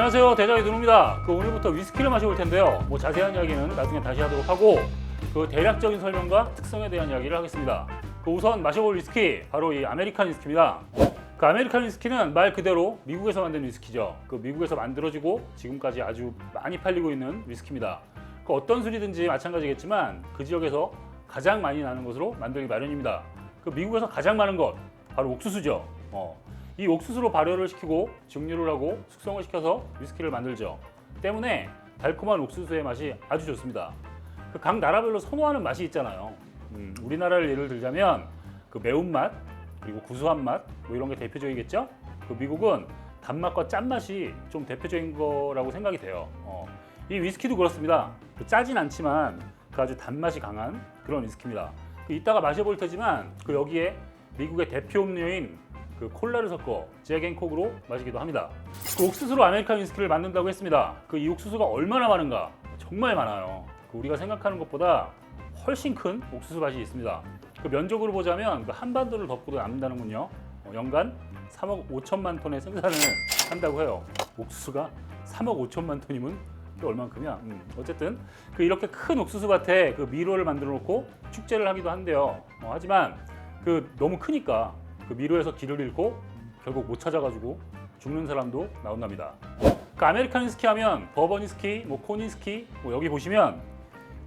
안녕하세요 대장의 누누입니다. 그 오늘부터 위스키를 마셔볼 텐데요. 뭐 자세한 이야기는 나중에 다시 하도록 하고 그 대략적인 설명과 특성에 대한 이야기를 하겠습니다. 그 우선 마셔볼 위스키 바로 이 아메리칸 위스키입니다. 그 아메리칸 위스키는 말 그대로 미국에서 만든 위스키죠. 그 미국에서 만들어지고 지금까지 아주 많이 팔리고 있는 위스키입니다. 그 어떤 술이든지 마찬가지겠지만 그 지역에서 가장 많이 나는 것으로 만들기 마련입니다. 그 미국에서 가장 많은 것 바로 옥수수죠. 어. 이 옥수수로 발효를 시키고 증류를 하고 숙성을 시켜서 위스키를 만들죠. 때문에 달콤한 옥수수의 맛이 아주 좋습니다. 그 각 나라별로 선호하는 맛이 있잖아요. 음, 우리나라를 예를 들자면 그 매운맛 그리고 구수한 맛 뭐 이런 게 대표적이겠죠. 그 미국은 단맛과 짠맛이 좀 대표적인 거라고 생각이 돼요. 어. 이 위스키도 그렇습니다. 그 짜진 않지만 그 아주 단맛이 강한 그런 위스키입니다. 그 이따가 마셔볼 테지만 그 여기에 미국의 대표 음료인 그 콜라를 섞어 잭앤콕으로 마시기도 합니다. 그 옥수수로 아메리칸 위스키를 만든다고 했습니다. 그 이 옥수수가 얼마나 많은가? 정말 많아요. 그 우리가 생각하는 것보다 훨씬 큰 옥수수 밭이 있습니다. 그 면적으로 보자면 그 한반도를 덮고도 남는다는군요. 어, 연간 3억 5천만 톤의 생산을 한다고 해요. 옥수수가 3억 5천만 톤이면 얼만큼이야? 음, 어쨌든 그 이렇게 큰 옥수수 밭에 그 미로를 만들어 놓고 축제를 하기도 한대요. 어, 하지만 그 너무 크니까 그 미로에서 길을 잃고 결국 못 찾아가지고 죽는 사람도 나온답니다. 그 아메리칸 위스키 하면 버번 위스키, 뭐콘 위스키, 뭐 여기 보시면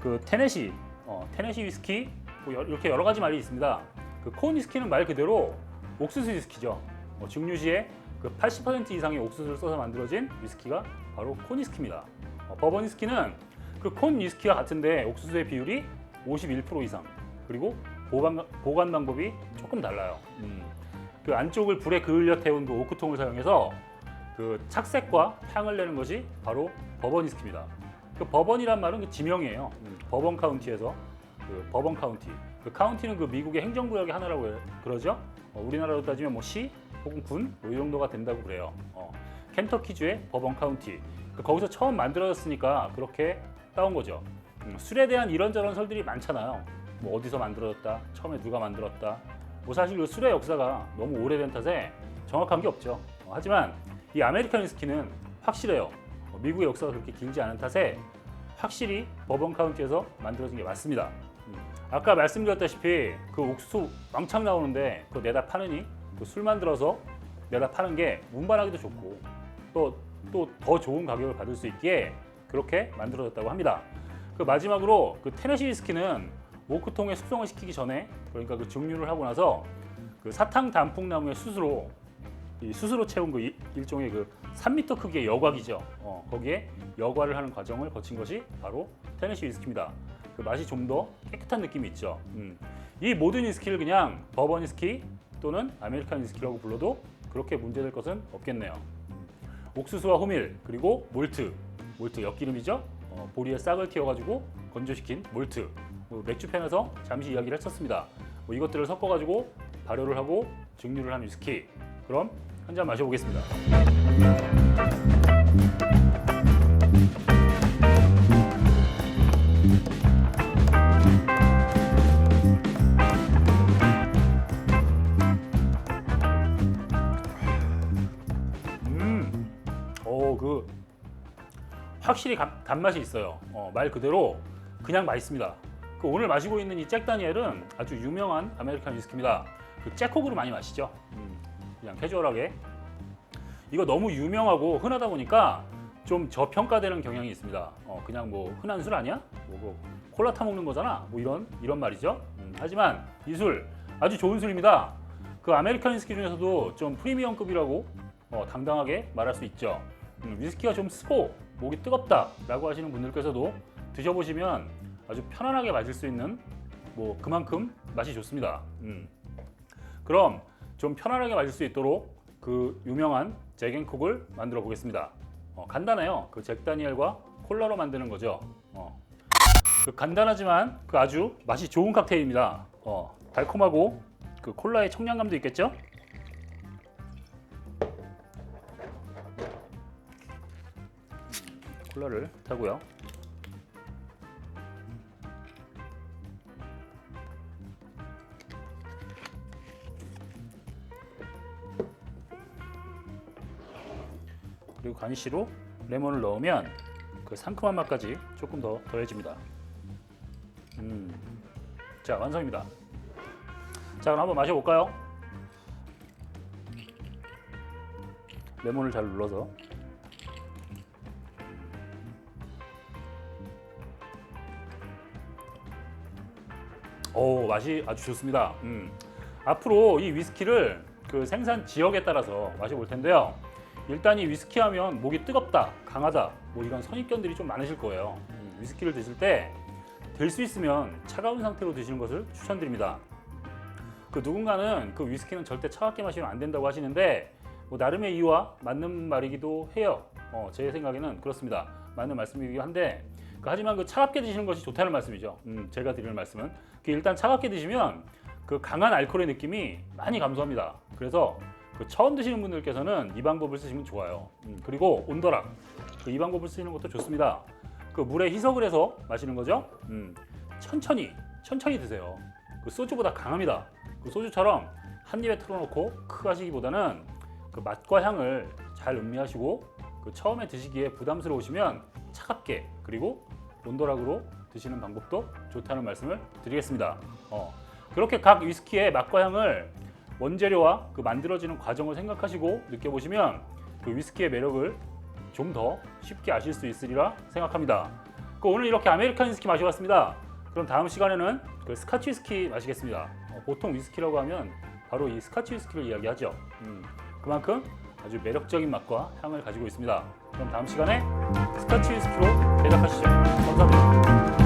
그 테네시, 어, 테네시 위스키 뭐 여- 이렇게 여러 가지 말이 있습니다. 그콘 위스키는 말 그대로 옥수수 위스키죠. 어, 증류시에 그 80% 이상의 옥수수를 써서 만들어진 위스키가 바로 콘 위스키입니다. 어, 버번 위스키는 그 콘 위스키와 같은데 옥수수의 비율이 51% 이상 그리고 보관, 보관 방법이 조금 달라요. 음. 그 안쪽을 불에 그을려 태운 그 오크통을 사용해서 그 착색과 향을 내는 것이 바로 버번 위스키입니다. 그 버번이란 말은 그 지명이에요. 음, 버번 카운티에서 그 버번 카운티. 그 카운티는 그 미국의 행정구역의 하나라고 해- 그러죠. 어, 우리나라로 따지면 뭐 시 혹은 군, 뭐 이 정도가 된다고 그래요. 어, 켄터키주의 버번 카운티. 그 거기서 처음 만들어졌으니까 그렇게 따온 거죠. 음, 술에 대한 이런저런 설들이 많잖아요. 뭐 어디서 만들어졌다, 처음에 누가 만들었다. 뭐 사실 그 술의 역사가 너무 오래된 탓에 정확한 게 없죠. 어, 하지만 이 아메리칸 위스키는 확실해요. 어, 미국의 역사가 그렇게 길지 않은 탓에 확실히 버번 카운티에서 만들어진 게 맞습니다. 음, 아까 말씀드렸다시피 그 옥수수 왕창 나오는데 그거 내다 파느니 그 술 만들어서 내다 파는 게 운반하기도 좋고 또 또 더 좋은 가격을 받을 수 있기에 그렇게 만들어졌다고 합니다. 그 마지막으로 그 테네시 위스키는 오크통에 숙성을 시키기 전에 그러니까 그 증류를 하고 나서 그 사탕 단풍나무의 숯으로 이 숯으로 채운 그 일- 일종의 그 3m 크기의 여과기죠. 어, 거기에 여과를 하는 과정을 거친 것이 바로 테네시 위스키입니다. 그 맛이 좀 더 깨끗한 느낌이 있죠. 음. 이 모든 위스키를 그냥 버번 위스키 또는 아메리칸 위스키라고 불러도 그렇게 문제될 것은 없겠네요. 옥수수와 호밀 그리고 몰트, 몰트 엿기름이죠. 어, 보리에 싹을 틔워가지고 건조시킨 몰트. 뭐 맥주 팬에서 잠시 이야기를 했었습니다. 뭐 이것들을 섞어가지고 발효를 하고 증류를 한 위스키. 그럼 한 잔 마셔보겠습니다. 음, 오, 그 확실히 감- 단맛이 있어요. 어, 말 그대로 그냥 맛있습니다. 그 오늘 마시고 있는 이 잭 다니엘은 아주 유명한 아메리칸 위스키입니다. 그 잭콕으로 많이 마시죠. 음, 그냥 캐주얼하게. 이거 너무 유명하고 흔하다 보니까 좀 저평가되는 경향이 있습니다. 어, 그냥 뭐 흔한 술 아니야? 뭐, 뭐 콜라 타 먹는 거잖아. 뭐 이런 이런 말이죠. 음, 하지만 이 술 아주 좋은 술입니다. 그 아메리칸 위스키 중에서도 좀 프리미엄급이라고 어, 당당하게 말할 수 있죠. 음, 위스키가 좀 쓰고 목이 뜨겁다라고 하시는 분들께서도 드셔보시면 아주 편안하게 마실 수 있는 뭐 그만큼 맛이 좋습니다. 음. 그럼 좀 편안하게 마실 수 있도록 그 유명한 잭앤콕을 만들어 보겠습니다. 어, 간단해요. 그 잭 다니엘과 콜라로 만드는 거죠. 어. 그 간단하지만 그 아주 맛이 좋은 칵테일입니다. 어, 달콤하고 그 콜라의 청량감도 있겠죠? 콜라를 타고요. 가니쉬로 레몬을 넣으면 그 상큼한 맛까지 조금 더 더해집니다. 음. 자 완성입니다. 자 그럼 한번 마셔볼까요? 레몬을 잘 눌러서 오 맛이 아주 좋습니다. 음. 앞으로 이 위스키를 그 생산 지역에 따라서 마셔볼 텐데요. 일단 이 위스키 하면 목이 뜨겁다, 강하다, 뭐 이런 선입견들이 좀 많으실 거예요. 음, 위스키를 드실 때 될 수 있으면 차가운 상태로 드시는 것을 추천드립니다. 그 누군가는 그 위스키는 절대 차갑게 마시면 안 된다고 하시는데 뭐 나름의 이유와 맞는 말이기도 해요. 어, 제 생각에는 그렇습니다. 맞는 말씀이긴 한데 그 하지만 그 차갑게 드시는 것이 좋다는 말씀이죠. 음, 제가 드리는 말씀은 그 일단 차갑게 드시면 그 강한 알코올의 느낌이 많이 감소합니다. 그래서 그 처음 드시는 분들께서는 이 방법을 쓰시면 좋아요. 음, 그리고 온더락 그 이 방법을 쓰시는 것도 좋습니다. 그 물에 희석을 해서 마시는 거죠. 음, 천천히 천천히 드세요. 그 소주보다 강합니다. 그 소주처럼 한 입에 틀어놓고 크게 하시기보다는 그 맛과 향을 잘 음미하시고 그 처음에 드시기에 부담스러우시면 차갑게 그리고 온도락으로 드시는 방법도 좋다는 말씀을 드리겠습니다. 어, 그렇게 각 위스키의 맛과 향을 원재료와 그 만들어지는 과정을 생각하시고 느껴보시면 그 위스키의 매력을 좀 더 쉽게 아실 수 있으리라 생각합니다. 그 오늘 이렇게 아메리칸 위스키 마셔봤습니다. 그럼 다음 시간에는 그 스카치 위스키 마시겠습니다. 어, 보통 위스키라고 하면 바로 이 스카치 위스키를 이야기하죠. 음, 그만큼 아주 매력적인 맛과 향을 가지고 있습니다. 그럼 다음 시간에 스카치 위스키로 대답하시죠. 감사합니다.